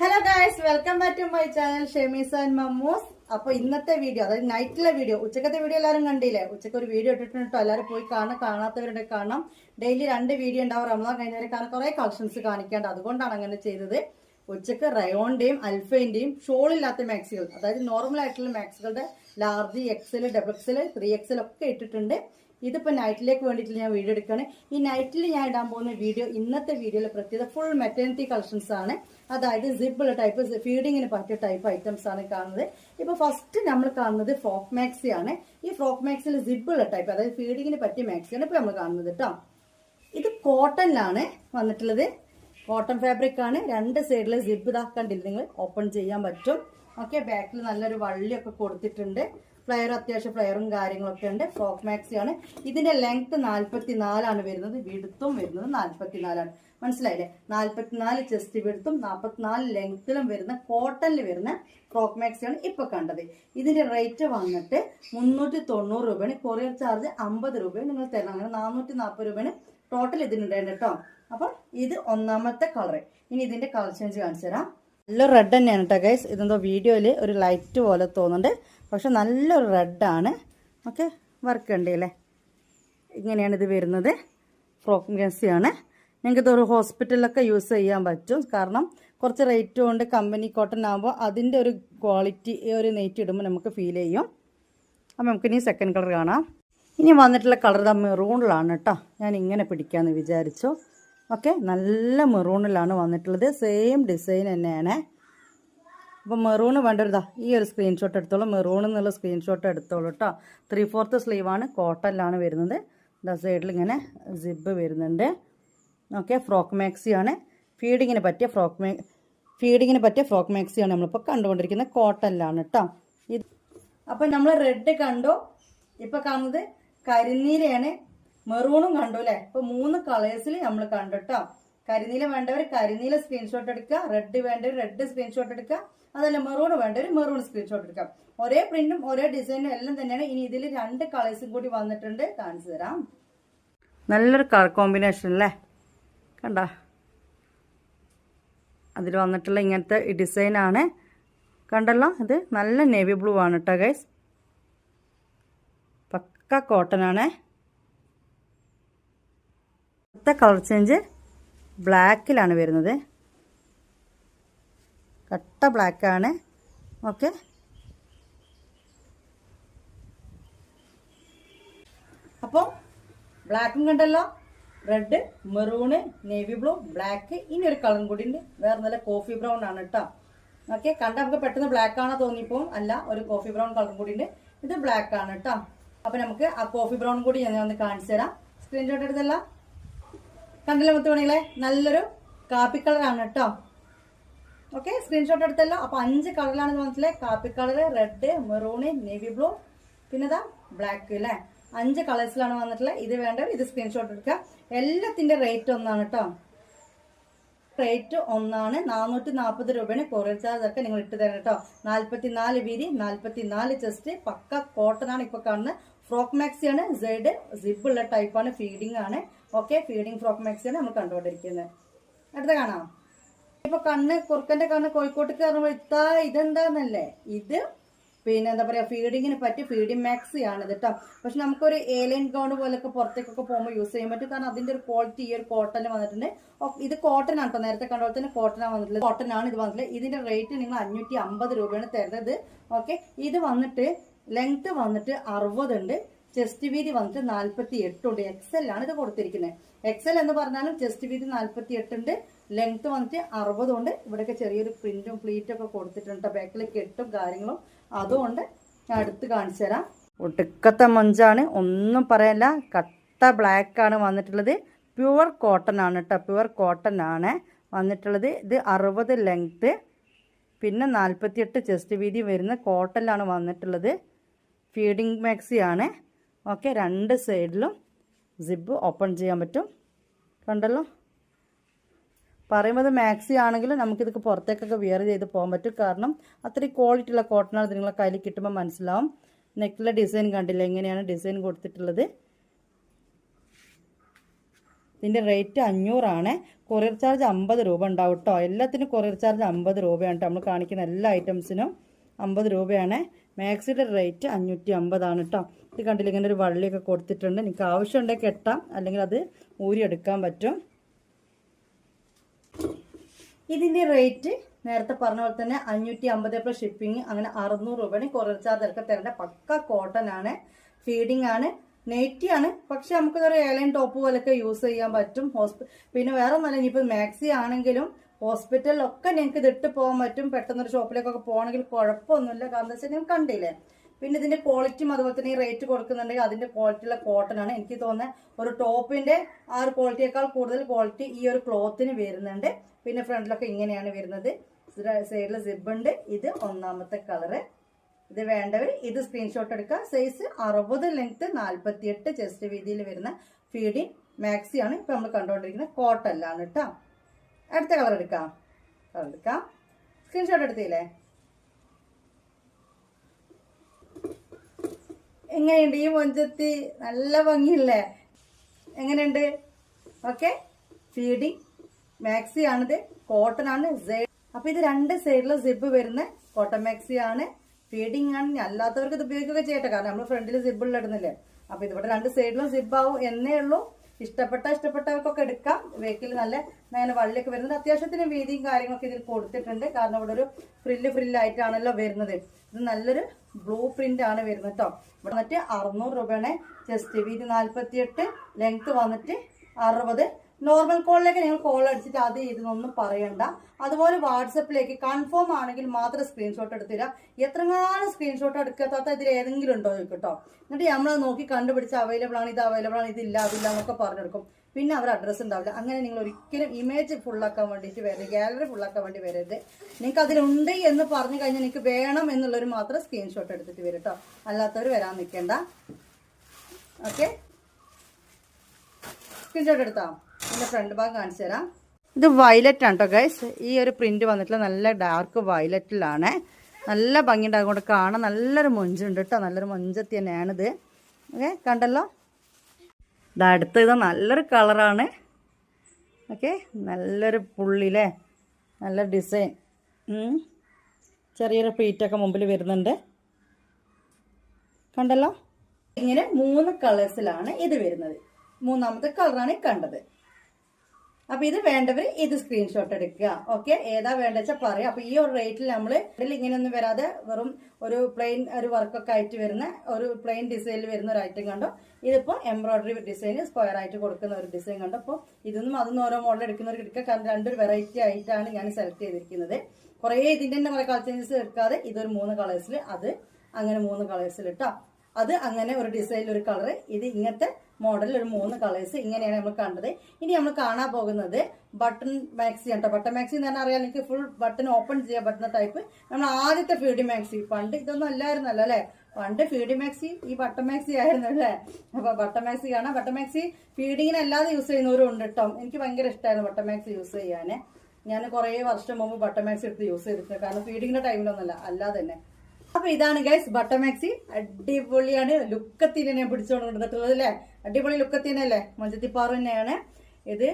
Hello guys welcome back to my channel Shemees and Mammoos അപ്പൊ ഇന്നത്തെ video അതായത് നൈറ്റിലെ video ഉച്ചക്കത്തെ വീഡിയോ എല്ലാവരും കണ്ടില്ലേ? ഉച്ചയ്ക്ക് ഒരു വീഡിയോ ഇട്ടിട്ടുണ്ട് എല്ലാവരും പോയി കാണാം കാണാത്തവരുടെ കാണാം ഡെയിലി രണ്ട് വീഡിയോ ഉണ്ടാവും റമദാൻ കഴിഞ്ഞാൽ കാരണം കുറെ കളക്ഷൻസ് കാണിക്കാണ്ട് അതുകൊണ്ടാണ് അങ്ങനെ ചെയ്തത്. ഉച്ചയ്ക്ക് റയോണിന്റെയും അൽഫയിന്റെയും ഷോളില്ലാത്ത മാക്സികൾ അതായത് നോർമൽ ആയിട്ടുള്ള മാക്സികളുടെ large XL double XL three XL ഒക്കെ ഇട്ടിട്ടുണ്ട്. ഇതിപ്പോൾ നൈറ്റിലേക്ക് വേണ്ടിയിട്ട് ഞാൻ വീഡിയോ എടുക്കുകയാണ്. ഈ നൈറ്റിൽ ഞാൻ ഇടാൻ പോകുന്ന വീഡിയോ ഇന്നത്തെ വീഡിയോയിൽ പ്രത്യേകത ഫുൾ മെറ്റേണിറ്റി കളക്ഷൻസ് ആണ്. അതായത് സിബിൾ ടൈപ്പ് ഫീഡിങ്ങിന് പറ്റിയ ടൈപ്പ് ഐറ്റംസ് ആണ് കാണുന്നത്. ഇപ്പോൾ ഫസ്റ്റ് നമ്മൾ കാണുന്നത് ഫ്രോക്ക് മാക്സി ആണ്. ഈ ഫ്രോക്ക് മാക്സിൽ സിബിൾ ടൈപ്പ് അതായത് ഫീഡിങ്ങിന് പറ്റിയ മാക്സിയാണ് ഇപ്പോൾ നമ്മൾ കാണുന്നത് കേട്ടോ ഇത് കോട്ടണിലാണ് വന്നിട്ടുള്ളത്. കോട്ടൺ ഫാബ്രിക് ആണ്. രണ്ട് സൈഡിൽ സിബ് ഇതാക്കണ്ടില്ല നിങ്ങൾ? ഓപ്പൺ ചെയ്യാൻ പറ്റും. ഓക്കെ ബാക്കിൽ നല്ലൊരു വള്ളിയൊക്കെ കൊടുത്തിട്ടുണ്ട്. ഫ്ലയർ അത്യാവശ്യം ഫ്ലെയറും കാര്യങ്ങളൊക്കെ ഉണ്ട്. ഫ്രോക്ക് മാക്സി ആണ്. ഇതിന്റെ ലെങ്ത് നാൽപ്പത്തി നാലാണ് വരുന്നത്. വിടുത്തും വരുന്നത് നാൽപ്പത്തി നാലാണ് മനസ്സിലായില്ലേ? നാൽപ്പത്തിനാല് ചെസ്റ്റ് വിടുത്തും നാൽപ്പത്തിനാല് ലെങ്ത്തിലും വരുന്ന കോട്ടണിൽ വരുന്ന ഫ്രോക്ക് ആണ് ഇപ്പൊ കണ്ടത്. ഇതിന്റെ റേറ്റ് വന്നിട്ട് മുന്നൂറ്റി തൊണ്ണൂറ് രൂപയാണ്. കൊറിയർ ചാർജ് അമ്പത് രൂപയാണ് നിങ്ങൾ തരണം. അങ്ങനെ നാനൂറ്റി നാൽപ്പത് രൂപയാണ് ടോട്ടൽ ഇതിനുണ്ടായിരുന്നു കേട്ടോ. അപ്പൊ ഇത് ഒന്നാമത്തെ കളറ് ഇനി ഇതിന്റെ കളർ ചേഞ്ച് കാണിച്ചു തരാം. നല്ല റെഡ് തന്നെയാണ് കേട്ടോ ഗൈസ് ഇതെന്തോ വീഡിയോയിൽ ഒരു ലൈറ്റ് പോലെ തോന്നുന്നുണ്ട്. പക്ഷെ നല്ലൊരു റെഡാണ്. ഓക്കെ വർക്ക് ഉണ്ടല്ലേ ഇങ്ങനെയാണ് ഇത് വരുന്നത്. ഫ്രോക്കൻസിയാണ് നിങ്ങൾക്ക് ഇതൊരു ഹോസ്പിറ്റലിലൊക്കെ യൂസ് ചെയ്യാൻ പറ്റും. കാരണം കുറച്ച് റേറ്റ് ഉണ്ട് കമ്പനി കോട്ടൺ ആകുമ്പോൾ അതിന്റെ ഒരു ക്വാളിറ്റി ഒരു നെയ്റ്റ് ഇടുമ്പോൾ നമുക്ക് ഫീൽ ചെയ്യും. അപ്പോൾ നമുക്കിനി സെക്കൻഡ് കളർ കാണാം. ഇനി വന്നിട്ടുള്ള കളർ ഇതാ മെറൂണിലാണ് കേട്ടോ ഞാൻ ഇങ്ങനെ പിടിക്കാമെന്ന് വിചാരിച്ചു. ഓക്കെ നല്ല മെറൂണിലാണ് വന്നിട്ടുള്ളത്. സെയിം ഡിസൈൻ തന്നെയാണ്. അപ്പോൾ മെറൂണ് വേണ്ടൊരിതാ. ഈ ഒരു സ്ക്രീൻഷോട്ട് എടുത്തോളൂ. മെറൂൺ എന്നുള്ള സ്ക്രീൻഷോട്ട് എടുത്തോളൂ കേട്ടോ ത്രീ ഫോർത്ത് സ്ലീവാണ് കോട്ടനിലാണ് വരുന്നത്. ഇതാ സൈഡിൽ ഇങ്ങനെ സിബ് വരുന്നുണ്ട്. ഓക്കെ ഫ്രോക്ക് മാക്സിയാണ് ഫീഡിങ്ങിന് പറ്റിയ ഫ്രോക്ക് മേ ഫീഡിങ്ങിന് പറ്റിയ ഫ്രോക്ക് മാക്സിയാണ് നമ്മളിപ്പോൾ കണ്ടുകൊണ്ടിരിക്കുന്നത് കോട്ടനിലാണ് കേട്ടോ ഇത് അപ്പം നമ്മൾ റെഡ് കണ്ടു. ഇപ്പോൾ കാണുന്നത് കരിനീലയാണ്. മെറൂണും കണ്ടു അല്ലേ ഇപ്പം മൂന്ന് കളേഴ്സിൽ നമ്മൾ കണ്ടു കേട്ടോ കരിനീല വേണ്ടവർ കരിനീല സ്ക്രീൻഷോട്ട് എടുക്കുക. റെഡ് വേണ്ടവർ റെഡ് സ്ക്രീൻഷോട്ട് എടുക്കുക. അതല്ല മെറൂൺ ഒരു മെറൂൺ സ്ക്രീൻഷോട്ട് എടുക്കാം. ഒരേ പ്രിന്റും ഒരേ ഡിസൈനും എല്ലാം തന്നെയാണ്. ഇനി ഇതിൽ രണ്ട് കളേഴ്സും കൂടി വന്നിട്ടുണ്ട്. കാണിച്ചു തരാം. നല്ലൊരു കളർ കോമ്പിനേഷൻ അല്ലേ? കണ്ട? അതിൽ വന്നിട്ടുള്ള ഇങ്ങനത്തെ ഡിസൈനാണ് കണ്ടല്ലോ? ഇത് നല്ല നേവി ബ്ലൂ ആണ് കേട്ടോ ഗൈസ് പക്ക കോട്ടൺ ആണ്. അടുത്ത കളർ ചേഞ്ച് ബ്ലാക്കിലാണ് വരുന്നത്. കട്ട ബ്ലാക്കാണ് ഓക്കെ അപ്പോൾ ബ്ലാക്കും കണ്ടല്ലോ. Red maroon navy blue black ഇനി ഒരു കളറും കൂടി ഉണ്ട്. വേറെ നല്ല കോഫി ബ്രൗൺ ആണ് കേട്ടോ ഓക്കെ കണ്ട നമുക്ക് പെട്ടെന്ന് ബ്ലാക്ക് ആണോ തോന്നിപ്പോൾ അല്ല ഒരു കോഫി ബ്രൗൺ കളറും കൂടി ഉണ്ട്. ഇത് ബ്ലാക്ക് ആണ് കേട്ടോ അപ്പൊ നമുക്ക് ആ കോഫി ബ്രൗൺ കൂടി ഞാൻ ഒന്ന് കാണിച്ചു തരാം. സ്ക്രീൻഷോട്ട് എടുത്തല്ല. കണ്ടല്ലോ മുത്തുമണികളെ? നല്ലൊരു കാപ്പി കളറാണ് കേട്ടോ ഓക്കെ സ്ക്രീൻഷോട്ട് എടുത്തല്ലോ. അപ്പൊ അഞ്ച് കളറിലാണ് മനസ്സിലായി. കാപ്പി colour red maroon navy blue പിന്നെ ഇതാ ബ്ലാക്ക് അല്ലേ അഞ്ച് കളേഴ്സിലാണ് വന്നിട്ടുള്ളത്. ഇത് വേണ്ടവർ ഇത് സ്ക്രീൻഷോട്ട് എടുക്കുക. എല്ലാത്തിന്റെ റേറ്റ് ഒന്നാണ് കേട്ടോ റേറ്റ് ഒന്നാണ്. നാനൂറ്റി നാൽപ്പത് രൂപയാണ് കൊറിയർ ചാർജ് ഒക്കെ നിങ്ങൾ ഇട്ട് തരണം കേട്ടോ നാൽപ്പത്തി നാല് വീതി നാൽപ്പത്തി നാല് ചെസ്റ്റ് പക്ക കോട്ടൺ ആണ് ഇപ്പൊ കാണുന്നത്. ഫ്രോക്ക് മാക്സി ആണ്. സെഡ് സിബ് ഉള്ള ടൈപ്പാണ് ഫീഡിംഗ് ആണ്. ഓക്കെ ഫീഡിംഗ് ഫ്രോക്ക് മാക്സി ആണ് നമ്മൾ കണ്ടുകൊണ്ടിരിക്കുന്നത്. അടുത്ത കാണാം. ഇപ്പൊ കണ്ണ് കുറുക്കന്റെ കണ്ണ് കോഴിക്കോട്ട് കയറുമ്പോൾ ഇത്താ ഇതെന്താന്നല്ലേ? ഇത് പിന്നെ എന്താ പറയാ ഫീഡിങ്ങിന് പറ്റിയ ഫീഡിങ് മാക്സി ആണ് കേട്ടോ പക്ഷെ നമുക്കൊരു ഏലൻ ഗൗൺ പോലൊക്കെ പുറത്തേക്കൊക്കെ പോകുമ്പോൾ യൂസ് ചെയ്യാൻ പറ്റും. കാരണം അതിന്റെ ഒരു ക്വാളിറ്റി ഈ ഒരു കോട്ടൺ വന്നിട്ടുണ്ട്. ഇത് കോട്ടൺ ആണ് കേട്ടോ നേരത്തെ കണ്ടോ പോലെ തന്നെ കോട്ടൺ ആണ് വന്നിട്ടുള്ളത്. കോട്ടൺ ആണ് ഇത് വന്നിട്ടുള്ളത്. ഇതിന്റെ റേറ്റ് നിങ്ങൾ അഞ്ഞൂറ്റി അമ്പത് രൂപയാണ് തരുന്നത്. ഓക്കെ ഇത് വന്നിട്ട് ലെങ്ത് വന്നിട്ട് അറുപത് ഉണ്ട്. ചെസ്റ്റ് വീതി വന്നിട്ട് നാൽപ്പത്തി എട്ടുണ്ട് എക്സൽ ആണ് ഇത് കൊടുത്തിരിക്കുന്നത്. എക്സൽ എന്ന് പറഞ്ഞാലും ചെസ്റ്റ് വീതി നാൽപ്പത്തി എട്ടുണ്ട് ലെങ്ത് വന്നിട്ട് അറുപതുണ്ട് ഇവിടെയൊക്കെ ചെറിയൊരു പ്രിന്റും പ്ലീറ്റും ഒക്കെ കൊടുത്തിട്ടുണ്ട് ബാക്കിൽ കെട്ടും കാര്യങ്ങളും. അതുകൊണ്ട് ഞാൻ അടുത്ത് കാണിച്ചു തരാം. ഒടുക്കത്തെ മൊഞ്ചാണ്. ഒന്നും പറയല്ല. കട്ട ബ്ലാക്ക് ആണ് വന്നിട്ടുള്ളത്. പ്യുവർ കോട്ടൺ ആണ് കേട്ടോ പ്യുവർ കോട്ടൺ ആണ് വന്നിട്ടുള്ളത്. ഇത് അറുപത് ലെങ്ത്ത് പിന്നെ നാൽപ്പത്തിയെട്ട് ചെസ്റ്റ് വീതി വരുന്ന കോട്ടനിലാണ് വന്നിട്ടുള്ളത്. ഫീഡിങ് മാക്സി ആണ്. ഓക്കെ രണ്ട് സൈഡിലും സിബ് ഓപ്പൺ ചെയ്യാൻ പറ്റും. കണ്ടല്ലോ? പറയുമ്പോൾ മാക്സി ആണെങ്കിലും നമുക്കിതൊക്കെ പുറത്തേക്കൊക്കെ വിയർ ചെയ്ത് പോകാൻ പറ്റും. കാരണം അത്രയും ക്വാളിറ്റി ഉള്ള കോട്ടൺ ഇത് നിങ്ങളെ കയ്യിൽ കിട്ടുമ്പോൾ മനസ്സിലാവും. നെക്കിലെ ഡിസൈൻ കണ്ടില്ല? എങ്ങനെയാണ് ഡിസൈൻ കൊടുത്തിട്ടുള്ളത്? ഇതിന്റെ റേറ്റ് അഞ്ഞൂറാണ്. കൊറിയർ ചാർജ് അമ്പത് രൂപ ഉണ്ടാവും കേട്ടോ എല്ലാത്തിനും കൊറിയർ ചാർജ് അമ്പത് രൂപയാണ് നമ്മൾ കാണിക്കുന്ന എല്ലാ ഐറ്റംസിനും അമ്പത് രൂപയാണ്. മാക്സിയുടെ റേറ്റ് അഞ്ഞൂറ്റി അമ്പതാണ് കേട്ടോ ഇത് കണ്ടില്ല? ഇങ്ങനെ ഒരു വള്ളിയൊക്കെ കൊടുത്തിട്ടുണ്ട്. നിങ്ങൾക്ക് ആവശ്യമുണ്ടെങ്കിൽ കെട്ടാം. അല്ലെങ്കിൽ അത് ഊരിയെടുക്കാൻ പറ്റും. ഇതിന്റെ റേറ്റ് നേരത്തെ പറഞ്ഞ പോലെ തന്നെ അഞ്ഞൂറ്റി അമ്പത് പ്ലസ് ഷിപ്പിംഗ് അങ്ങനെ അറുന്നൂറ് രൂപയാണ് കൊറിയർ ചാർജ് ഒക്കെ തരേണ്ട പക്ക കോട്ടൺ ആണ്. ഫീഡിംഗ് ആണ്. നെറ്റി ആണ്. പക്ഷെ നമുക്കൊരു ഏലൈൻ ടോപ്പ് പോലൊക്കെ യൂസ് ചെയ്യാൻ പറ്റും. ഹോസ്പി പിന്നെ വേറെ ഒന്നല്ല ഇനിയിപ്പോൾ മാക്സി ആണെങ്കിലും ഹോസ്പിറ്റലിലൊക്കെ നിങ്ങൾക്ക് ഇതിട്ട് പോകാൻ പറ്റും. പെട്ടെന്നൊരു ഷോപ്പിലേക്കൊക്കെ പോകണമെങ്കിൽ കുഴപ്പമൊന്നുമില്ല. കാരണം എന്താ വെച്ചാൽ നിങ്ങൾ കണ്ടില്ലേ? പിന്നെ ഇതിന്റെ ക്വാളിറ്റിയും അതുപോലെ തന്നെ ഈ റേറ്റ് കൊടുക്കുന്നുണ്ടെങ്കിൽ അതിന്റെ ക്വാളിറ്റിയുള്ള കോട്ടൺ ആണ്. എനിക്ക് തോന്നുന്നത് ഒരു ടോപ്പിന്റെ ആ ഒരു ക്വാളിറ്റിയേക്കാൾ കൂടുതൽ ക്വാളിറ്റി ഈ ഒരു ക്ലോത്തിന് വരുന്നുണ്ട്. പിന്നെ ഫ്രണ്ടിലൊക്കെ ഇങ്ങനെയാണ് വരുന്നത്. സൈഡിൽ സിബുണ്ട് ഇത് ഒന്നാമത്തെ കളറ് ഇത് വേണ്ടവർ ഇത് സ്ക്രീൻഷോട്ട് എടുക്കുക. സൈസ് അറുപത് ലെങ്ത് നാൽപ്പത്തി എട്ട് ചെസ്റ്റ് വീതിയിൽ വരുന്ന ഫീഡിങ് മാക്സി ആണ്. ഇപ്പം നമ്മൾ കണ്ടുകൊണ്ടിരിക്കുന്നത് കോട്ടല്ലാണ് കേട്ടോ അടുത്ത കളർ എടുക്കാം. കളർ എടുക്കാം. സ്ക്രീൻഷോട്ട് എടുത്തില്ലേ? എങ്ങനെയുണ്ട്? ഈ മൊഞ്ചത്തി നല്ല ഭംഗിയില്ലേ? എങ്ങനെയുണ്ട്? ഓക്കെ ഫീഡിങ് മാക്സി ആണിത് കോട്ടൺ ആണ്. അപ്പൊ ഇത് രണ്ട് സൈഡിലും സിബ് വരുന്ന കോട്ടൺ മാക്സി ആണ്. ഫീഡിങ് ആണ്. അല്ലാത്തവർക്ക് ഇത് ഉപയോഗിക്കുക ചെയ്യട്ടെ. കാരണം നമ്മൾ ഫ്രണ്ടിൽ സിബിളിൽ ഇടുന്നില്ലേ അപ്പൊ ഇതിവിടെ രണ്ട് സൈഡിലും സിബ് ആവും എന്നേ ഉള്ളൂ. ഇഷ്ടപ്പെട്ട ഇഷ്ടപ്പെട്ടവർക്കൊക്കെ എടുക്കാം. വേക്കിൽ നല്ല അങ്ങനെ വള്ളിയൊക്കെ വരുന്നത്. അത്യാവശ്യത്തിന് വീതിയും കാര്യങ്ങളൊക്കെ ഇതിൽ കൊടുത്തിട്ടുണ്ട്. കാരണം ഇവിടെ ഒരു ഫ്രില്ല് ഫ്രില്ലായിട്ടാണല്ലോ വരുന്നത്. ഇത് നല്ലൊരു ബ്ലൂ പ്രിന്റ് ആണ് വരുന്നത് കേട്ടോ ഇവിടെ വന്നിട്ട് അറുന്നൂറ് രൂപയാണ്. ജസ്റ്റ് വീതി നാൽപ്പത്തിയെട്ട് ലെങ്ത് വന്നിട്ട് അറുപത്. നോർമൽ കോളിലേക്ക് നിങ്ങൾ കോൾ അടിച്ചിട്ട് അത് ഇതൊന്നും പറയണ്ട. അതുപോലെ വാട്സപ്പിലേക്ക് കൺഫേം ആണെങ്കിൽ മാത്രം സ്ക്രീൻഷോട്ട് എടുത്തില്ല എത്രങ്ങാനും സ്ക്രീൻഷോട്ട് എടുക്കാത്ത ഇതിൽ ഏതെങ്കിലും ഉണ്ടോ കേട്ടോ എന്നിട്ട് നമ്മൾ നോക്കി കണ്ടുപിടിച്ച് അവൈലബിൾ ആണ് ഇത് അവൈലബിൾ ആണ് ഇതില്ല അതില്ല എന്നൊക്കെ പറഞ്ഞെടുക്കും. പിന്നെ അവർ അഡ്രസ്സ് ഉണ്ടാവില്ല. അങ്ങനെ നിങ്ങൾ ഒരിക്കലും ഇമേജ് ഫുള്ളാക്കാൻ വേണ്ടിയിട്ട് വരരുത് ഗാലറി ഫുള്ളാക്കാൻ വേണ്ടി വരരുത്. നിങ്ങൾക്ക് അതിലുണ്ട് എന്ന് പറഞ്ഞു കഴിഞ്ഞാൽ നിങ്ങൾക്ക് വേണം എന്നുള്ളവർ മാത്രം സ്ക്രീൻഷോട്ട് എടുത്തിട്ട് വരും കേട്ടോ അല്ലാത്തവർ വരാൻ നിൽക്കേണ്ട. ഓക്കെ സ്ക്രീൻഷോട്ട് എടുത്താ? ഇതിന്റെ ഫ്രണ്ട് ഭാഗം കാണിച്ചു തരാം. ഇത് വയലറ്റ് ആണ് കേട്ടോ ഗൈസ് ഈ ഒരു പ്രിന്റ് വന്നിട്ടുള്ള നല്ല ഡാർക്ക് വയലറ്റിലാണ് നല്ല ഭംഗിയുണ്ട് അതുകൊണ്ട് കാണാൻ നല്ലൊരു മൊഞ്ചുണ്ട് കേട്ടോ നല്ലൊരു മൊഞ്ചത്തി തന്നെയാണിത് ഓക്കെ കണ്ടല്ലോ? ഇത് അടുത്ത ഇത് നല്ലൊരു കളറാണ് ഓക്കെ നല്ലൊരു പുള്ളിയിലെ നല്ല ഡിസൈൻ ചെറിയൊരു പ്ലീറ്റൊക്കെ മുമ്പിൽ വരുന്നുണ്ട്. കണ്ടല്ലോ? ഇങ്ങനെ മൂന്ന് കളേഴ്സിലാണ് ഇത് വരുന്നത്. മൂന്നാമത്തെ കളറാണ് കണ്ടത്. അപ്പൊ ഇത് വേണ്ടവർ ഇത് സ്ക്രീൻഷോട്ട് എടുക്കുക. ഓക്കെ ഏതാ വേണ്ട വെച്ചാൽ പറയാം. അപ്പൊ ഈ ഒരു റേറ്റിൽ നമ്മൾ ഇങ്ങനെയൊന്നും വരാതെ വെറും ഒരു പ്ലെയിൻ ഒരു വർക്കൊക്കെ ആയിട്ട് വരുന്ന ഒരു പ്ലെയിൻ ഡിസൈനിൽ വരുന്ന ഒരു ഐറ്റം കണ്ടോ? ഇതിപ്പോ എംബ്രോയിഡറി ഡിസൈൻ സ്ക്വയർ ആയിട്ട് കൊടുക്കുന്ന ഒരു ഡിസൈൻ കണ്ടോ? അപ്പോൾ ഇതൊന്നും അതൊന്നും ഓരോ മോഡൽ എടുക്കുന്നവർക്ക് എടുക്കുക കാരണം രണ്ടൊരു വെറൈറ്റി ആയിട്ടാണ് ഞാൻ സെലക്ട് ചെയ്തിരിക്കുന്നത്. കുറേ ഇതിന്റെ തന്നെ കുറെ കളർ ചേഞ്ചസ് എടുക്കാതെ ഇതൊരു മൂന്ന് കളേഴ്സിൽ അത് അങ്ങനെ മൂന്ന് കളേഴ്സിൽ ഇട്ടോ. അത് അങ്ങനെ ഒരു ഡിസൈനിൽ ഒരു കളർ ഇത് ഇങ്ങനത്തെ മോഡലിൽ ഒരു മൂന്ന് കളേഴ്സ് ഇങ്ങനെയാണ് നമ്മൾ കണ്ടത്. ഇനി നമ്മൾ കാണാൻ പോകുന്നത് ബട്ടൺ മാക്സി കേട്ടോ ബട്ടൺ മാക്സി എന്ന് പറഞ്ഞാൽ അറിയാം എനിക്ക് ഫുൾ ബട്ടൺ ഓപ്പൺ ചെയ്യാൻ പറ്റുന്ന ടൈപ്പ് നമ്മൾ ആദ്യത്തെ ഫീഡി മാക്സി പണ്ട് ഇതൊന്നും അല്ലായിരുന്നല്ലോ അല്ലേ? പണ്ട് ഫീഡി മാക്സി ഈ ബട്ടൺ മാക്സി ആയിരുന്നു അല്ലേ? അപ്പൊ ബട്ടൺ മാക്സി കാണാം. ബട്ടൺ മാക്സി ഫീഡിങ്ങിന് അല്ലാതെ യൂസ് ചെയ്യുന്നവരും ഉണ്ട് കേട്ടോ എനിക്ക് ഭയങ്കര ഇഷ്ടമായിരുന്നു ബട്ടൺ മാക്സി യൂസ് ചെയ്യാൻ ഞാൻ കുറേ വർഷം മുമ്പ് ബട്ടൺ മാക്സി എടുത്ത് യൂസ് ചെയ്തിട്ടുണ്ട്. കാരണം ഫീഡിങ്ങിന്റെ ടൈമിലൊന്നുമല്ല അല്ലാതെ തന്നെ. അപ്പൊ ഇതാണ് ഗൈസ് ബട്ടമാക്സി അടിപൊളിയാണ്. ലുക്കത്തിന് ഞാൻ പിടിച്ചുകൊണ്ട് കൊണ്ടിട്ടുള്ളത് അല്ലേ? അടിപൊളി ലുക്കത്തിനല്ലേ മഞ്ചത്തിപ്പാറു തന്നെയാണ്. ഇത്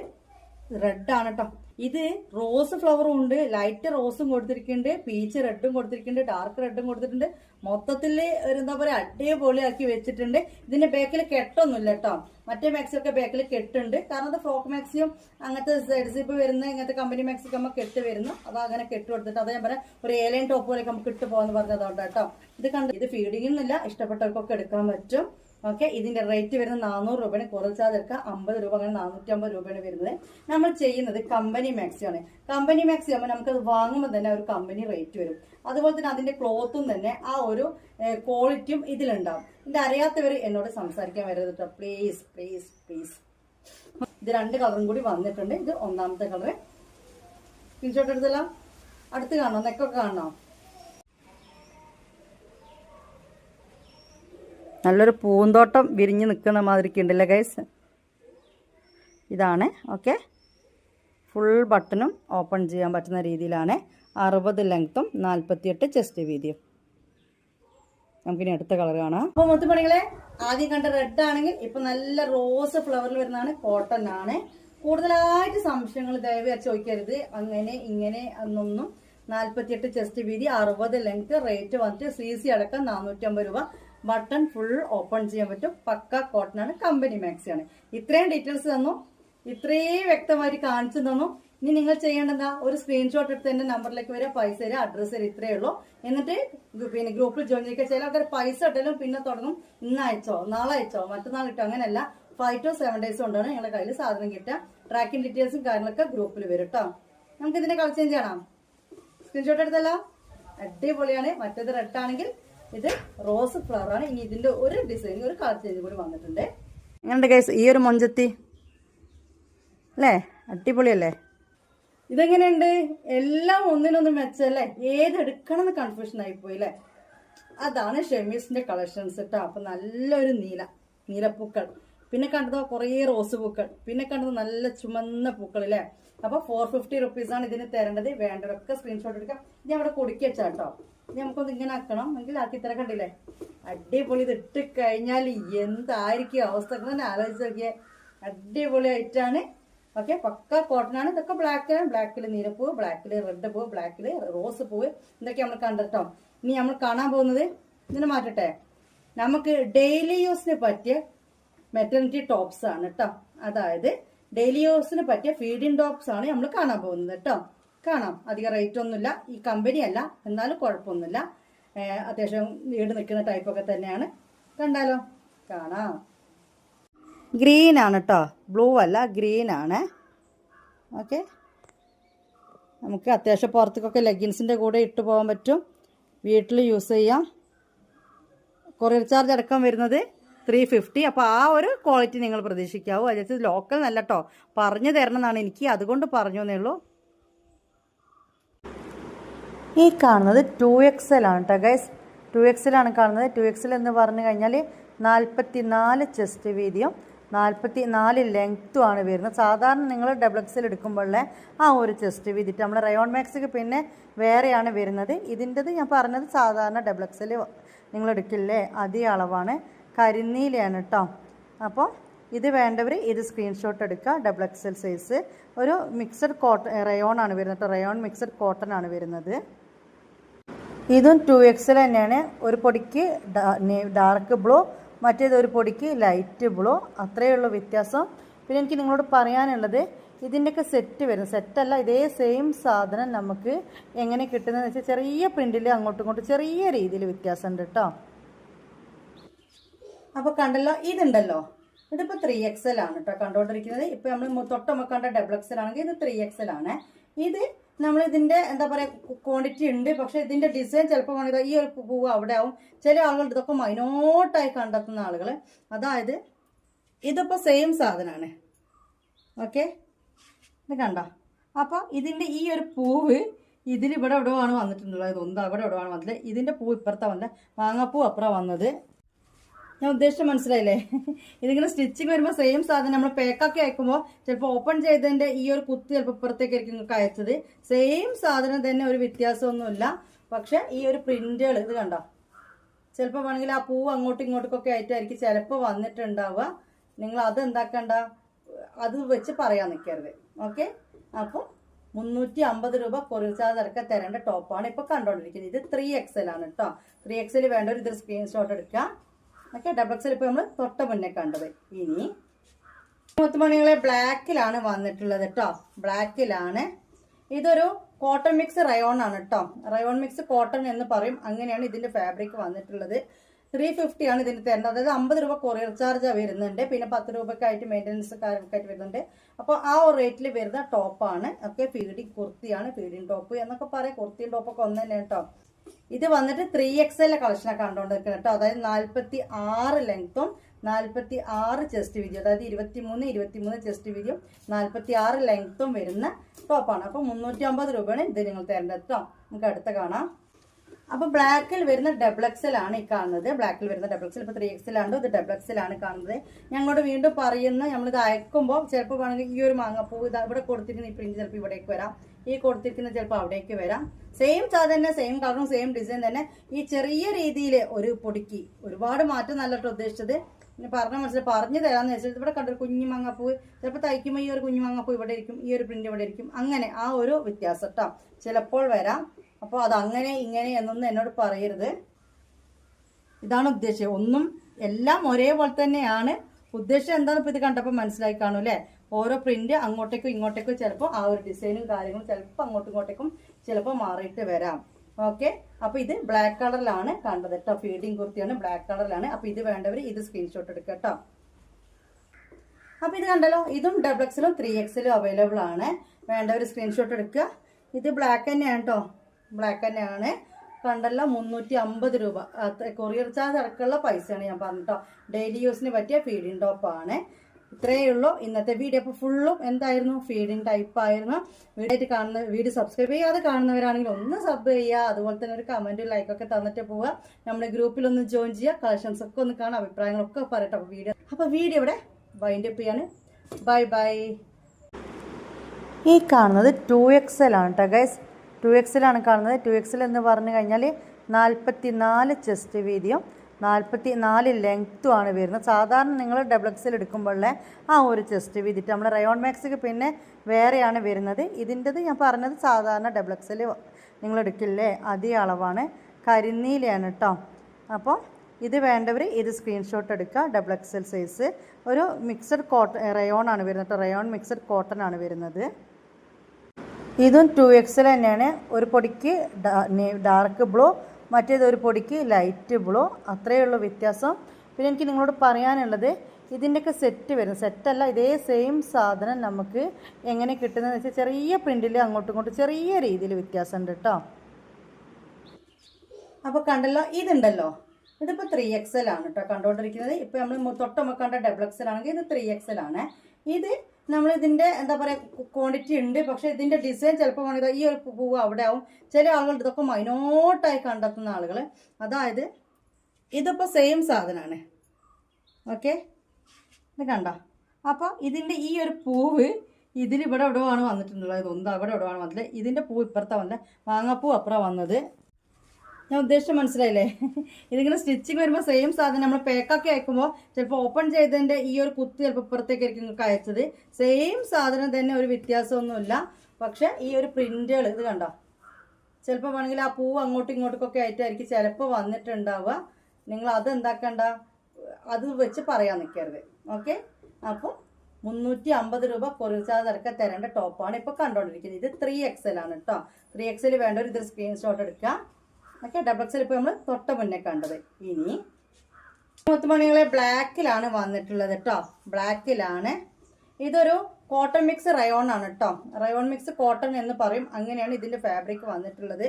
റെഡ് ആണ് കേട്ടോ ഇത് റോസ് ഫ്ലവറും ഉണ്ട്. ലൈറ്റ് റോസും കൊടുത്തിരിക്കുന്നുണ്ട്. പീച്ച് റെഡും കൊടുത്തിരിക്കുന്നുണ്ട്. ഡാർക്ക് റെഡും കൊടുത്തിട്ടുണ്ട്. മൊത്തത്തിൽ ഒരു എന്താ പറയുക അടിപൊളിയാക്കി വെച്ചിട്ടുണ്ട്. ഇതിന്റെ ബാക്കിൽ കെട്ടൊന്നുമില്ല കേട്ടോ മറ്റേ മാക്സിയൊക്കെ ബാക്കിൽ കെട്ടുണ്ട്. കാരണം അത് ഫ്രോക്ക് മാക്സിയും അങ്ങനത്തെ സൈഡ് സിപ്പ് വരുന്ന ഇങ്ങനത്തെ കമ്പനി മാക്സിയൊക്കെ നമ്മൾ കെട്ട് വരുന്നു. അത് അങ്ങനെ കെട്ട് കൊടുത്തിട്ട് അത് ഞാൻ പറയാം ഒരു ഏലൈൻ ടോപ്പ് പോലെ നമുക്ക് ഇട്ട് പോകാന്ന് പറഞ്ഞതുകൊണ്ട് കേട്ടോ ഇത് കണ്ട് ഇത് ഫീഡിങ്ങിന്നില്ല ഇഷ്ടപ്പെട്ടവർക്കൊക്കെ എടുക്കാൻ പറ്റും. ഓക്കെ ഇതിന്റെ റേറ്റ് വരുന്നത് നാനൂറ് രൂപയാണ്. കുറച്ചാൽ എടുക്കുക അമ്പത് രൂപ അങ്ങനെ നാനൂറ്റി അമ്പത് രൂപയാണ് വരുന്നത്. നമ്മൾ ചെയ്യുന്നത് കമ്പനി മാക്സി ആണ്. കമ്പനി മാക്സി ആകുമ്പോൾ നമുക്ക് അത് വാങ്ങുമ്പോൾ തന്നെ ഒരു കമ്പനി റേറ്റ് വരും. അതുപോലെ തന്നെ അതിന്റെ ക്ലോത്തും തന്നെ ആ ഒരു ക്വാളിറ്റിയും ഇതിലുണ്ടാവും. ഇത് അറിയാത്തവർ എന്നോട് സംസാരിക്കാൻ വരരുത് കേട്ടോ പ്ലീസ് പ്ലീസ് പ്ലീസ് ഇത് രണ്ട് കളറും കൂടി വന്നിട്ടുണ്ട്. ഇത് ഒന്നാമത്തെ കളറ് സ്ക്രീൻഷോട്ട് എടുത്തല്ലോ. അടുത്ത് കാണണം നെക്കൊക്കെ കാണോ. നല്ലൊരു പൂന്തോട്ടം വിരിഞ്ഞ് നിൽക്കുന്ന മാതിരിക്ക് ഉണ്ടല്ലേ ഗൈസ് ഇതാണ് ഓക്കെ ഫുൾ ബട്ടണും ഓപ്പൺ ചെയ്യാൻ പറ്റുന്ന രീതിയിലാണ് അറുപത് ലെങ്ത്തും നാൽപ്പത്തിയെട്ട് ചെസ്റ്റ് വീതിയും. നമുക്കിനി അടുത്ത കളർ കാണാം. അപ്പോൾ മുത്തുമണികളെ ആദ്യം കണ്ട റെഡ് ആണെങ്കിൽ ഇപ്പം നല്ല റോസ് ഫ്ലവറിൽ വരുന്നതാണ് കോട്ടൺ ആണ്. കൂടുതലായിട്ട് സംശയങ്ങൾ ദയവായി ചോദിക്കരുത്. അങ്ങനെ ഇങ്ങനെ എന്നൊന്നും നാൽപ്പത്തിയെട്ട് ചെസ്റ്റ് വീതി അറുപത് ലെങ്ത് റേറ്റ് വന്നിട്ട് സി സി അടക്കം നാനൂറ്റമ്പത് രൂപ ബട്ടൺ ഫുൾ ഓപ്പൺ ചെയ്യാൻ പറ്റും. പക്ക കോട്ടൺ ആണ് കമ്പനി മാക്സി ആണ്. ഇത്രയും ഡീറ്റെയിൽസ് തന്നു. ഇത്രയും വ്യക്തമായിട്ട് കാണിച്ചു തന്നു. ഇനി നിങ്ങൾ ചെയ്യേണ്ടതാ ഒരു സ്ക്രീൻഷോട്ട് എടുത്ത് എന്റെ നമ്പറിലേക്ക് വരിക. പൈസ തരിക അഡ്രസ്സ് തരിക ഇത്രയേ ഉള്ളൂ. എന്നിട്ട് പിന്നെ ഗ്രൂപ്പിൽ ജോയിൻ ചെയ്യുക ചില ആൾക്കാർ പൈസ ഇട്ടാലും പിന്നെ തുടങ്ങും. ഇന്ന് അയച്ചോ നാളെ അയച്ചോ മറ്റന്നാൾ കിട്ടോ അങ്ങനെയല്ല. ഫൈവ് ടു സെവൻ ഡേയ്സ് കൊണ്ടാണ് നിങ്ങളുടെ കയ്യിൽ സാധനം കിട്ടുക. ട്രാക്കിംഗ് ഡീറ്റെയിൽസും കാര്യങ്ങളൊക്കെ ഗ്രൂപ്പിൽ വരും കേട്ടോ നമുക്ക് ഇതിനെ കളർ ചേഞ്ച് ചെയ്യണം സ്ക്രീൻഷോട്ട് എടുത്തല്ലോ. അടിപൊളിയാണ്. മറ്റേത് റെഡ് ആണെങ്കിൽ ഇത് റോസ് ഫ്ലവർ ആണ്. ഇനി ഇതിന്റെ ഒരു ഡിസൈൻ ഒരു കളർ ചേഞ്ച് കൂടി വന്നിട്ടുണ്ട്. എങ്ങനെയുണ്ട് ഗൈസ് ഈ ഒരു മൊഞ്ചത്തി? അല്ലേ? അടിപൊളിയല്ലേ? ഇതെങ്ങനെയുണ്ട്? എല്ലാം ഒന്നിനൊന്നും മെച്ചല്ലേ ഏതെടുക്കണം എന്ന് കൺഫ്യൂഷൻ ആയിപ്പോയി അല്ലേ? അതാണ് ഷെമീസിന്റെ കളക്ഷൻസ് കേട്ടോ അപ്പൊ നല്ലൊരു നീല നീലപ്പൂക്കൾ പിന്നെ കണ്ടതോ കുറേ റോസ് പൂക്കൾ. പിന്നെ കണ്ടത് നല്ല ചുമന്ന പൂക്കൾ അല്ലേ? അപ്പൊ ഫോർ ഫിഫ്റ്റി ആണ് ഇതിന് തരേണ്ടത്. വേണ്ടവരൊക്കെ സ്ക്രീൻഷോട്ട് എടുക്കാം. ഞാൻ അവിടെ കൊടുക്കി വെച്ചാട്ടോ ഇനി നമുക്കൊന്ന് ഇങ്ങനെ ആക്കണം. എങ്കിൽ ആക്കി ഇത്ര കണ്ടില്ലേ? അടിപൊളി ഇത് ഇട്ട് കഴിഞ്ഞാൽ എന്തായിരിക്കും അവസ്ഥ? തന്നെ ആലോചിച്ച് നോക്കിയേ. അടിപൊളി ആയിട്ടാണ് ഓക്കെ പക്ക കോട്ടൺ ആണ്. ഇതൊക്കെ ബ്ലാക്ക് ബ്ലാക്കിൽ നീലപ്പൂവ് ബ്ലാക്കിൽ റെഡ് പൂവ് ബ്ലാക്കിൽ റോസ് പൂവ് ഇതൊക്കെ നമ്മൾ കണ്ടിട്ടോ. ഇനി നമ്മൾ കാണാൻ പോകുന്നത് ഇതിനെ മാറ്റട്ടെ. നമുക്ക് ഡെയിലി യൂസിന് പറ്റിയ മെറ്റർണിറ്റി ടോപ്സ് ആണ് കേട്ടോ അതായത് ഡെയിലി യൂസിന് പറ്റിയ ഫീഡിങ് ടോപ്സ് ആണ് നമ്മൾ കാണാൻ പോകുന്നത് കേട്ടോ കാണാം. അധികം റേറ്റ് ഒന്നുമില്ല. ഈ കമ്പനി അല്ല. എന്നാലും കുഴപ്പമൊന്നുമില്ല. അത്യാവശ്യം വീട് നിൽക്കുന്ന ടൈപ്പൊക്കെ തന്നെയാണ്. കണ്ടാലോ? കാണാം. ഗ്രീൻ ആണ് കേട്ടോ ബ്ലൂ അല്ല ഗ്രീൻ ആണ്. ഓക്കെ നമുക്ക് അത്യാവശ്യം പുറത്തേക്കൊക്കെ ലെഗിൻസിന്റെ കൂടെ ഇട്ട് പോകാൻ പറ്റും. വീട്ടിൽ യൂസ് ചെയ്യാം. കൊറിയർ ചാർജ് അടക്കം വരുന്നത് ത്രീ ഫിഫ്റ്റി അപ്പോൾ ആ ഒരു ക്വാളിറ്റി നിങ്ങൾ പ്രതീക്ഷിക്കാവൂ. അതിനകത്ത് ലോക്കൽ നല്ല കേട്ടോ പറഞ്ഞു തരണം എന്നാണ് എനിക്ക്. അതുകൊണ്ട് പറഞ്ഞു എന്നേ ഉള്ളൂ. ഈ കാണുന്നത് ടു എക്സ് എൽ ആണ് കേട്ടോ ഗൈസ് ടു ആണ് കാണുന്നത്. ടു എക്സ് എൽ എന്ന് പറഞ്ഞു കഴിഞ്ഞാൽ നാൽപ്പത്തി നാല് ചെസ്റ്റ് വീതിയും നാൽപ്പത്തി നാല് ലെങ്ത്തും ആണ് വരുന്നത്. സാധാരണ നിങ്ങൾ ഡബിൾ എക്സ് എൽ എടുക്കുമ്പോഴേ ആ ഒരു ചെസ്റ്റ് വീതിട്ട് നമ്മൾ റയോൺ മാക്സിക്ക് പിന്നെ വേറെയാണ് വരുന്നത്. ഇതിന്റെത് ഞാൻ പറഞ്ഞത് സാധാരണ ഡബിൾ എക്സ് എൽ നിങ്ങൾ എടുക്കില്ലേ? അതേ അളവാണ്. കരിനീലയാണ് കേട്ടോ അപ്പോൾ ഇത് വേണ്ടവർ ഇത് സ്ക്രീൻഷോട്ട് എടുക്കുക. ഡബിൾ എക്സ് എൽ സൈസ് ഒരു മിക്സഡ് കോട്ടൺ റയോൺ ആണ് വരുന്നത് റയോൺ മിക്സഡ് കോട്ടൺ ആണ് വരുന്നത്. ഇതും ടു എക്സൽ തന്നെയാണ്. ഒരു പൊടിക്ക് ഡാർക്ക് ബ്ലൂ മറ്റേത് ഒരു പൊടിക്ക് ലൈറ്റ് ബ്ലൂ അത്രയേ ഉള്ളൂ വ്യത്യാസം. പിന്നെ എനിക്ക് നിങ്ങളോട് പറയാനുള്ളത് ഇതിന്റെയൊക്കെ സെറ്റ് വരും സെറ്റല്ല ഇതേ സെയിം സാധനം നമുക്ക് എങ്ങനെ കിട്ടുന്നതെന്ന് വെച്ചാൽ ചെറിയ പ്രിന്റിൽ അങ്ങോട്ടും ഇങ്ങോട്ടും ചെറിയ രീതിയിൽ വ്യത്യാസമുണ്ട് കേട്ടോ അപ്പോൾ കണ്ടല്ലോ ഇതുണ്ടല്ലോ. ഇതിപ്പോൾ ത്രീ എക്സൽ ആണ് കേട്ടോ കണ്ടുകൊണ്ടിരിക്കുന്നത് ഇപ്പോൾ നമ്മൾ തൊട്ടമ്മ കണ്ട ഡബിൾ എക്സൽ ആണെങ്കിൽ ഇത് ത്രീ എക്സൽ ആണ് ഇത് നമ്മൾ ഇതിന്റെ എന്താ പറയുക ക്വാണ്ടിറ്റി ഉണ്ട്. പക്ഷെ ഇതിന്റെ ഡിസൈൻ ചിലപ്പോൾ വേണമെങ്കിൽ ഈ ഒരു പൂവ് അവിടെ ആവും ചില ആളുകൾ ഇതൊക്കെ മൈനോട്ടായി കണ്ടെത്തുന്ന ആളുകൾ അതായത് ഇതിപ്പോൾ സെയിം സാധനമാണ് ഓക്കെ ഇത് കണ്ട? അപ്പോൾ ഇതിന്റെ ഈ ഒരു പൂവ് ഇതിൽ ഇവിടെ എവിടെയാണ് വന്നിട്ടുള്ളത്. ഇതൊന്നും അവിടെ എവിടെയാണ് വന്നത്. ഇതിന്റെ പൂ ഇപ്പുറത്താണ് വന്നത്. മാങ്ങാപ്പൂ അപ്പുറം വന്നത്. ഞാൻ ഉദ്ദേശിച്ചത് മനസ്സിലായില്ലേ? ഇതിങ്ങനെ സ്റ്റിച്ചിങ് വരുമ്പോൾ സെയിം സാധനം നമ്മൾ പേക്കൊക്കെ അയക്കുമ്പോൾ ചിലപ്പോൾ ഓപ്പൺ ചെയ്തതിന്റെ ഈ ഒരു കുത്ത് ചിലപ്പോൾ ഇപ്പുറത്തേക്കായിരിക്കും നിങ്ങൾക്ക് അയച്ചത്. സെയിം സാധനം തന്നെ ഒരു വ്യത്യാസമൊന്നുമില്ല. പക്ഷേ ഈ ഒരു പ്രിന്റുകൾ ഇത് കണ്ടോ? ചിലപ്പോൾ വേണമെങ്കിൽ ആ പൂവ് അങ്ങോട്ടും ഇങ്ങോട്ടൊക്കെ ആയിട്ടായിരിക്കും ചിലപ്പോൾ വന്നിട്ടുണ്ടാവുക. നിങ്ങൾ അത് എന്താക്കണ്ട? അത് വെച്ച് പറയാൻ നിൽക്കരുത് ഓക്കെ അപ്പോൾ മുന്നൂറ്റി അമ്പത് രൂപ കൊറിയർ ചാർജ് തരേണ്ട ടോപ്പാണ് ഇപ്പോൾ കണ്ടുകൊണ്ടിരിക്കുന്നത് ഇത് ത്രീ എക്സൽ ആണ് കേട്ടോ ത്രീ എക്സൽ വേണ്ടവർ ഇത് സ്ക്രീൻഷോട്ട് എടുക്കുക ഓക്കെ ഡബിൾ എക്സൽ ഇപ്പോൾ നമ്മൾ തൊട്ട മുന്നേ കണ്ടത്. ഇനി മുത്തുമണികളെ ബ്ലാക്കിലാണ് വന്നിട്ടുള്ളത് കേട്ടോ ബ്ലാക്കിലാണ് ഇതൊരു കോട്ടൺ മിക്സ് റയോൺ ആണ് കേട്ടോ റയോൺ മിക്സ് കോട്ടൺ എന്ന് പറയും. അങ്ങനെയാണ് ഇതിന്റെ ഫാബ്രിക് വന്നിട്ടുള്ളത്. ത്രീ ഫിഫ്റ്റി ആണ് ഇതിന് തരുന്നത്. അതായത് അമ്പത് രൂപ കൊറിയർ ചാർജ് വരുന്നുണ്ട്. പിന്നെ പത്ത് രൂപക്കായിട്ട് മെയിന്റനൻസ് കാര്യമൊക്കെ വരുന്നുണ്ട്. അപ്പോൾ ആ ഒരു റേറ്റിൽ വരുന്ന ടോപ്പാണ് ഒക്കെ ഫീഡിങ് കുർത്തിയാണ് ഫീഡിങ് ടോപ്പ് എന്നൊക്കെ പറയാം. കുർത്തിയും ടോപ്പൊക്കെ ഒന്ന് തന്നെ കേട്ടോ ഇത് വന്നിട്ട് ത്രീ എക്സ് എല്ലെ കളക്ഷനാണ് കണ്ടുകൊണ്ടിരിക്കുന്നത് കേട്ടോ. അതായത് നാൽപ്പത്തി ആറ് ലെങ്ത്തും നാൽപ്പത്തി ആറ് ചെസ്റ്റ് വീതിയും. അതായത് ഇരുപത്തി മൂന്ന് ഇരുപത്തി മൂന്ന് ചെസ്റ്റ് വീതിയും നാൽപ്പത്തി ആറ് ലെങ്ത്തും വരുന്ന ടോപ്പാണ് അപ്പോൾ മുന്നൂറ്റി അമ്പത് രൂപയാണ് ഇത് നിങ്ങൾ തരേണ്ടത് കേട്ടോ നമുക്ക് അടുത്ത കാണാം. അപ്പോൾ ബ്ലാക്കിൽ വരുന്ന ആണ് ഈ കാണുന്നത്. ബ്ലാക്കിൽ വരുന്ന ഡബിൾ എക്സൽ ഇപ്പോൾ ത്രീ എക്സൽ ആണ്. ഇത് ആണ് കാണുന്നത്. ഞങ്ങളോട് വീണ്ടും പറയുന്ന. നമ്മളിത് അയക്കുമ്പോൾ ചിലപ്പോൾ വേണമെങ്കിൽ ഈ ഒരു മാങ്ങപ്പൂ ഇത് ഇവിടെ കൊടുത്തിട്ട് ഈ പ്രിന്റ് ചിലപ്പോൾ ഇവിടേക്ക് വരാം. ഈ കൊടുത്തിരിക്കുന്ന ചിലപ്പോൾ അവിടേക്ക് വരാം. സെയിം സാധനം തന്നെ സെയിം കളറും സെയിം ഡിസൈൻ തന്നെ. ഈ ചെറിയ രീതിയിൽ ഒരു പൊടിക്ക് ഒരുപാട് മാറ്റം നല്ലിട്ട് ഉദ്ദേശിച്ചത്. പറഞ്ഞ മനസ്സിൽ പറഞ്ഞു തരാമെന്ന് വെച്ചാൽ ഇവിടെ കണ്ടൊരു കുഞ്ഞു മാങ്ങാപ്പൂ. ചിലപ്പോൾ തയ്ക്കുമ്പോൾ ഈ ഒരു കുഞ്ഞു മാങ്ങാപ്പൂ ഇവിടെ ഇരിക്കും ഈ ഒരു പ്രിന്റ് ഇവിടെ ഇരിക്കും. അങ്ങനെ ആ ഒരു വ്യത്യാസം കേട്ടോ ചിലപ്പോൾ വരാം. അപ്പോൾ അത് അങ്ങനെ ഇങ്ങനെ എന്നൊന്നും എന്നോട് പറയരുത്. ഇതാണ് ഉദ്ദേശം. ഒന്നും എല്ലാം ഒരേപോലെ തന്നെയാണ്. ഉദ്ദേശം എന്താണെന്ന് ഇപ്പോൾ ഇത് കണ്ടപ്പോൾ മനസ്സിലായി കാണും അല്ലേ? ഓരോ പ്രിന്റ് അങ്ങോട്ടേക്കും ഇങ്ങോട്ടേക്കും ചിലപ്പോൾ ആ ഒരു ഡിസൈനും കാര്യങ്ങളും ചിലപ്പോൾ അങ്ങോട്ടും ഇങ്ങോട്ടേക്കും ചിലപ്പോൾ മാറിയിട്ട് വരാം. ഓക്കെ അപ്പോൾ ഇത് ബ്ലാക്ക് കളറിലാണ് കണ്ടത് കേട്ടോ. ഫീഡിങ് കുർത്തിയാണ് ബ്ലാക്ക് കളറിലാണ് അപ്പോൾ ഇത് വേണ്ടവർ ഇത് സ്ക്രീൻഷോട്ട് എടുക്കുക കേട്ടോ. അപ്പൊ ഇത് കണ്ടല്ലോ ഇതും ഡബിൾ എക്സിലും ത്രീ എക്സിലും അവൈലബിൾ ആണ്. വേണ്ടവർ സ്ക്രീൻഷോട്ട് എടുക്കുക ഇത് ബ്ലാക്ക് തന്നെയാണ് കേട്ടോ. ബ്ലാക്ക് തന്നെയാണ്. കണ്ടല്ലോ മുന്നൂറ്റി അമ്പത് രൂപ കൊറിയർ ചാർജ് അടക്കമുള്ള പൈസയാണ് ഞാൻ പറഞ്ഞിട്ടോ ഡെയിലി യൂസിന് പറ്റിയ ഫീഡിങ് ടോപ്പാണ് ഇത്രയേ ഉള്ളൂ. ഇന്നത്തെ വീഡിയോ അപ്പോൾ ഫുള്ളും എന്തായിരുന്നു? ഫീഡിങ് ആയിരുന്നു. വീഡിയോ കാണുന്ന വീഡിയോ സബ്സ്ക്രൈബ് ചെയ്യാതെ കാണുന്നവരാണെങ്കിൽ ഒന്ന് സബ് ചെയ്യുക. അതുപോലെ തന്നെ ഒരു കമന്റ് ലൈക്കൊക്കെ തന്നിട്ട് പോവുക. നമ്മുടെ ഗ്രൂപ്പിലൊന്ന് ജോയിൻ ചെയ്യുക. കളക്ഷൻസ് ഒക്കെ ഒന്ന് കാണാം അഭിപ്രായങ്ങളൊക്കെ പറയട്ടെ. അപ്പോൾ വീഡിയോ അപ്പോൾ വീഡിയോ ഇവിടെ വൈൻഡ് അപ്പ് ചെയ്യാണ്. ബൈ ബൈ ഈ കാണുന്നത് ടു എക്സൽ ആണ് കേട്ടോ ഗൈസ് ടു എക്സിലാണ് കാണുന്നത്. ടു എക്സിൽ എന്ന് പറഞ്ഞു കഴിഞ്ഞാൽ നാൽപ്പത്തി നാല് ചെസ്റ്റ് വീതിയും നാൽപ്പത്തി നാല് ലെങ്ത്തും ആണ് വരുന്നത്. സാധാരണ നിങ്ങൾ ഡബിൾ എക്സൽ എടുക്കുമ്പോഴുള്ള ആ ഒരു ചെസ്റ്റ് വീതിട്ട് നമ്മൾ റയോൺ മാക്സിക്ക് പിന്നെ വേറെയാണ് വരുന്നത്. ഇതിന്റെത് ഞാൻ പറഞ്ഞത് സാധാരണ ഡബിൾ എക്സൽ നിങ്ങൾ എടുക്കില്ലേ? അതേ അളവാണ്. കരിനീലയാണ് കേട്ടോ അപ്പോൾ ഇത് വേണ്ടവർ ഇത് സ്ക്രീൻഷോട്ട് എടുക്കുക. ഡബിൾ എക്സൽ സൈസ് ഒരു മിക്സഡ് കോട്ടൺ റയോൺ ആണ് വരുന്നത് കേട്ടോ റയോൺ മിക്സഡ് കോട്ടൺ ആണ് വരുന്നത്. ഇതും ടു എക്സൽ തന്നെയാണ്. ഒരു പൊടിക്ക് ഡാർക്ക് ബ്ലൂ മറ്റേത് ഒരു പൊടിക്ക് ലൈറ്റ് ബ്ലൂ. അത്രയേ ഉള്ളൂ വ്യത്യാസം. പിന്നെ എനിക്ക് നിങ്ങളോട് പറയാനുള്ളത് ഇതിന്റെയൊക്കെ സെറ്റ് വരും സെറ്റല്ല ഇതേ സെയിം സാധനം നമുക്ക് എങ്ങനെ കിട്ടുന്നതെന്ന് വെച്ചാൽ ചെറിയ പ്രിന്റിൽ അങ്ങോട്ടും ഇങ്ങോട്ടും ചെറിയ രീതിയിൽ വ്യത്യാസമുണ്ട് കേട്ടോ അപ്പോൾ കണ്ടല്ലോ ഇതുണ്ടല്ലോ. ഇതിപ്പോൾ ത്രീ എക്സൽ ആണ് കേട്ടോ കണ്ടുകൊണ്ടിരിക്കുന്നത്. ഇപ്പോൾ നമ്മൾ തൊട്ടമ്മ കണ്ട ഡബിൾ എക്സൽ ആണെങ്കിൽ ഇത് ത്രീ എക്സൽ ആണ്. ഇത് നമ്മൾ ഇതിന്റെ എന്താ പറയുക ക്വാണ്ടിറ്റി ഉണ്ട്. പക്ഷേ ഇതിന്റെ ഡിസൈൻ ചിലപ്പോൾ വേണമെങ്കിൽ ഈ ഒരു പൂവ് അവിടെ ആവും ചില ആളുകൾ ഇതൊക്കെ മൈനോട്ടായി കണ്ടെത്തുന്ന ആളുകൾ അതായത് ഇതിപ്പോൾ സെയിം സാധനമാണ് ഓക്കെ ഇത് കണ്ടോ? അപ്പോൾ ഇതിന്റെ ഈ ഒരു പൂവ് ഇതിൽ ഇവിടെ എവിടെയാണ് വന്നിട്ടുള്ളത്? ഇതൊന്നും അവിടെ എവിടെയാണ് വന്നത്? ഇതിന്റെ പൂ ഇപ്പുറത്താണ് വന്നത്. മാങ്ങാപ്പൂ അപ്പുറം വന്നത്. ഞാൻ ഉദ്ദേശം മനസ്സിലായില്ലേ? ഇതിങ്ങനെ സ്റ്റിച്ചിങ് വരുമ്പോൾ സെയിം സാധനം നമ്മൾ പാക്കൊക്കെ അയക്കുമ്പോൾ ചിലപ്പോൾ ഓപ്പൺ ചെയ്തതിന്റെ ഈ ഒരു കുത്ത് ചിലപ്പോൾ ഇപ്പുറത്തേക്കായിരിക്കും നിങ്ങൾക്ക് അയച്ചത്. സെയിം സാധനം തന്നെ ഒരു വ്യത്യാസമൊന്നുമില്ല. പക്ഷേ ഈ ഒരു പ്രിന്റുകൾ ഇത് കണ്ടോ? ചിലപ്പോൾ വേണമെങ്കിൽ ആ പൂവ് അങ്ങോട്ടും ഇങ്ങോട്ടൊക്കെ ആയിട്ടായിരിക്കും ചിലപ്പോൾ വന്നിട്ടുണ്ടാവുക. നിങ്ങൾ അത് എന്താക്കണ്ട? അത് വെച്ച് പറയാൻ നിൽക്കരുത് ഓക്കെ അപ്പോൾ മുന്നൂറ്റി അമ്പത് രൂപ കൊറിയർ ചാർജ് അടക്കം തരേണ്ട ടോപ്പാണ് ഇപ്പോൾ കണ്ടുകൊണ്ടിരിക്കുന്നത് ഇത് ത്രീ എക്സൽ ആണ് കേട്ടോ ത്രീ എക്സൽ വേണ്ടവർ ഇത് സ്ക്രീൻഷോട്ട് എടുക്കുക ഓക്കെ ഡബിൾ ഇപ്പോൾ നമ്മൾ തൊട്ട മുന്നേ കണ്ടത്. ഇനി മുത്തുമണികളെ ബ്ലാക്കിലാണ് വന്നിട്ടുള്ളത് കേട്ടോ ബ്ലാക്കിലാണ് ഇതൊരു കോട്ടൺ മിക്സ് റയോൺ ആണ് കേട്ടോ റയോൺ മിക്സ് കോട്ടൺ എന്ന് പറയും. അങ്ങനെയാണ് ഇതിന്റെ ഫാബ്രിക് വന്നിട്ടുള്ളത്.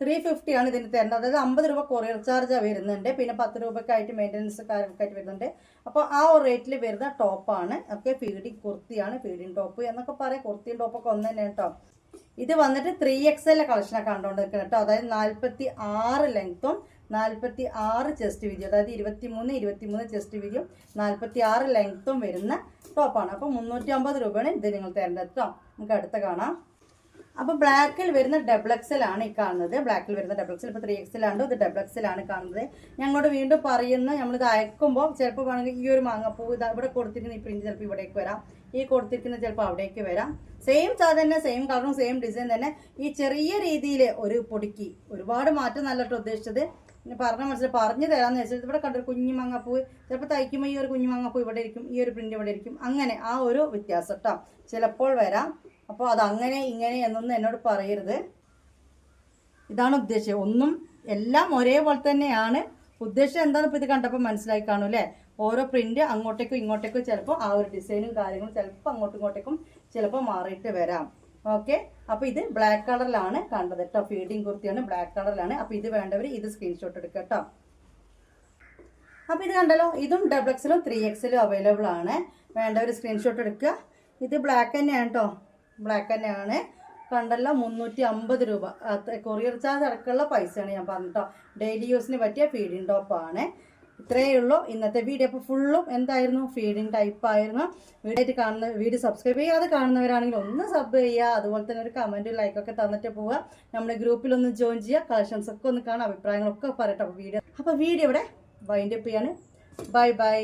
ത്രീ ഫിഫ്റ്റി ആണ് ഇതിന് തരേണ്ടത്. അതായത് അമ്പത് രൂപ കൊറിയർ ചാർജ് വരുന്നുണ്ട്. പിന്നെ പത്ത് രൂപക്കായിട്ട് മെയിന്റനൻസ് കാര്യമൊക്കെയായിട്ട് വരുന്നുണ്ട്. അപ്പോൾ ആ ഒരു റേറ്റിൽ വരുന്ന ടോപ്പാണ് ഒക്കെ ഫീഡിങ് കുർത്തിയാണ് ഫീഡിങ് ടോപ്പ് എന്നൊക്കെ പറയാം. കുർത്തിയും ടോപ്പൊക്കെ ഒന്ന് തന്നെ കേട്ടോ ഇത് വന്നിട്ട് ത്രീ എക്സ് എൽ കളക്ഷനാണ് കണ്ടുകൊണ്ടിരിക്കുന്നത് കേട്ടോ. അതായത് നാൽപ്പത്തി ആറ് ലെങ്ത്തും നാൽപ്പത്തി ആറ് ചെസ്റ്റ് വീതിയും. അതായത് ഇരുപത്തി മൂന്ന് ഇരുപത്തി മൂന്ന് ചെസ്റ്റ് വീതിയും നാൽപ്പത്തി ആറ് ലെങ്ത്തും വരുന്ന ടോപ്പാണ് അപ്പോൾ മുന്നൂറ്റി അമ്പത് രൂപയാണ് ഇത് നിങ്ങൾ തരേണ്ടത് കേട്ടോ. നമുക്ക് അടുത്ത കാണാം. അപ്പോൾ ബ്ലാക്കിൽ വരുന്ന ആണ് ഈ കാണുന്നത്. ബ്ലാക്കിൽ വരുന്ന ഡബിൾ എക്സൽ ഇപ്പോൾ ത്രീ എക്സിലാണ്ട് ഇത് ആണ് കാണുന്നത്. ഞങ്ങളോട് വീണ്ടും പറയുന്ന. നമ്മളിത് അയക്കുമ്പോൾ ചിലപ്പോൾ വേണമെങ്കിൽ ഈ ഒരു മാങ്ങപ്പൂ ഇത് ഇവിടെ കൊടുത്തിരിക്കുന്ന. ഈ പ്രിന്റ് ചിലപ്പോൾ ഇവിടേക്ക് വരാം. ഈ കൊടുത്തിരിക്കുന്ന ചിലപ്പോൾ അവിടേക്ക് വരാം. സെയിം സാധനം തന്നെ സെയിം കളറും സെയിം ഡിസൈൻ തന്നെ. ഈ ചെറിയ രീതിയിൽ ഒരു പൊടിക്ക് ഒരുപാട് മാറ്റം നല്ലോട്ട് ഉദ്ദേശിച്ചത്. പറഞ്ഞ മനസ്സിൽ പറഞ്ഞു തരാമെന്ന് വെച്ചാൽ ഇവിടെ കണ്ടൊരു കുഞ്ഞു മാങ്ങപ്പൂ. ചിലപ്പോൾ തയ്ക്കുമ്പോൾ ഈ ഒരു കുഞ്ഞു മാങ്ങപ്പൂ ഇവിടെ ഇരിക്കും ഈ ഒരു പ്രിന്റ് ഇവിടെ ഇരിക്കും. അങ്ങനെ ആ ഒരു വ്യത്യാസം കേട്ടോ. ചിലപ്പോൾ വരാം. അപ്പോൾ അതങ്ങനെ ഇങ്ങനെ എന്നൊന്നും എന്നോട് പറയരുത്. ഇതാണ് ഉദ്ദേശം. ഒന്നും എല്ലാം ഒരേപോലെ തന്നെയാണ്. ഉദ്ദേശം എന്താണെന്ന് ഇപ്പോൾ ഇത് കണ്ടപ്പോൾ മനസ്സിലായി കാണും അല്ലേ? ഓരോ പ്രിന്റ് അങ്ങോട്ടേക്കും ഇങ്ങോട്ടേക്കും ചിലപ്പോൾ ആ ഒരു ഡിസൈനും കാര്യങ്ങളും ചിലപ്പോൾ അങ്ങോട്ടും ഇങ്ങോട്ടേക്കും ചിലപ്പോൾ മാറിയിട്ട് വരാം. ഓക്കെ അപ്പോൾ ഇത് ബ്ലാക്ക് കളറിലാണ് കണ്ടത് കേട്ടോ. ഫീഡിങ് കുർത്തിയാണ് ബ്ലാക്ക് കളറിലാണ് അപ്പോൾ ഇത് വേണ്ടവർ ഇത് സ്ക്രീൻഷോട്ട് എടുക്കുക കേട്ടോ. അപ്പോൾ ഇത് കണ്ടല്ലോ ഇതും ഡബിൾ എക്സിലും ത്രീ എക്സിലും അവൈലബിൾ ആണ്. വേണ്ടവർ സ്ക്രീൻഷോട്ട് എടുക്കുക ഇത് ബ്ലാക്ക് തന്നെയാണ് കേട്ടോ. ബ്ലാക്ക് തന്നെയാണ് കണ്ടല്ല മുന്നൂറ്റി അമ്പത് രൂപ കൊറിയർ ചാർജ് അടക്കമുള്ള പൈസയാണ് ഞാൻ പറഞ്ഞിട്ടോ ഡെയിലി യൂസിന് പറ്റിയ ഫീഡിങ് ടോപ്പാണ് ഇത്രയേ ഉള്ളൂ. ഇന്നത്തെ വീഡിയോ അപ്പോൾ ഫുള്ളും എന്തായിരുന്നു? ഫീഡിങ് ടൈപ്പ് ആയിരുന്നു. വീഡിയോ കാണുന്ന വീഡിയോ സബ്സ്ക്രൈബ് ചെയ്യാതെ കാണുന്നവരാണെങ്കിൽ ഒന്ന് സബ് ചെയ്യുക. അതുപോലെ തന്നെ ഒരു കമന്റ് ലൈക്കൊക്കെ തന്നിട്ട് പോവുക. നമ്മുടെ ഗ്രൂപ്പിൽ ഒന്ന് ജോയിൻ ചെയ്യുക. കളക്ഷൻസ് ഒക്കെ ഒന്ന് കാണാം അഭിപ്രായങ്ങളൊക്കെ പറയട്ടെ. അപ്പോൾ വീഡിയോ അപ്പോൾ വീഡിയോ ഇവിടെ വൈൻഡപ്പ് ചെയ്യാണ്. Bye by